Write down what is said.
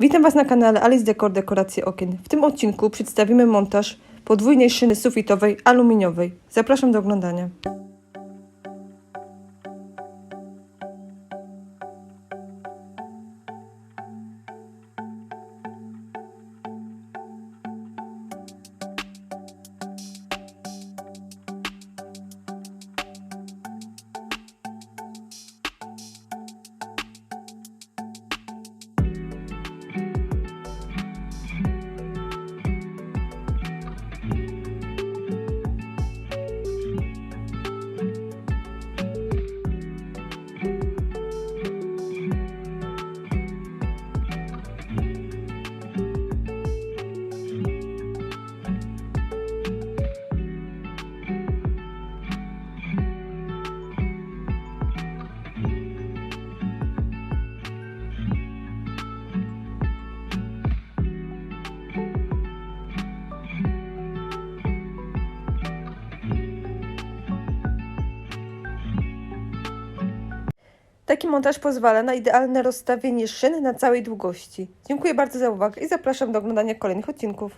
Witam Was na kanale Alice Decor Dekoracje Okien. W tym odcinku przedstawimy montaż podwójnej szyny sufitowej aluminiowej. Zapraszam do oglądania. Taki montaż pozwala na idealne rozstawienie szyn na całej długości. Dziękuję bardzo za uwagę i zapraszam do oglądania kolejnych odcinków.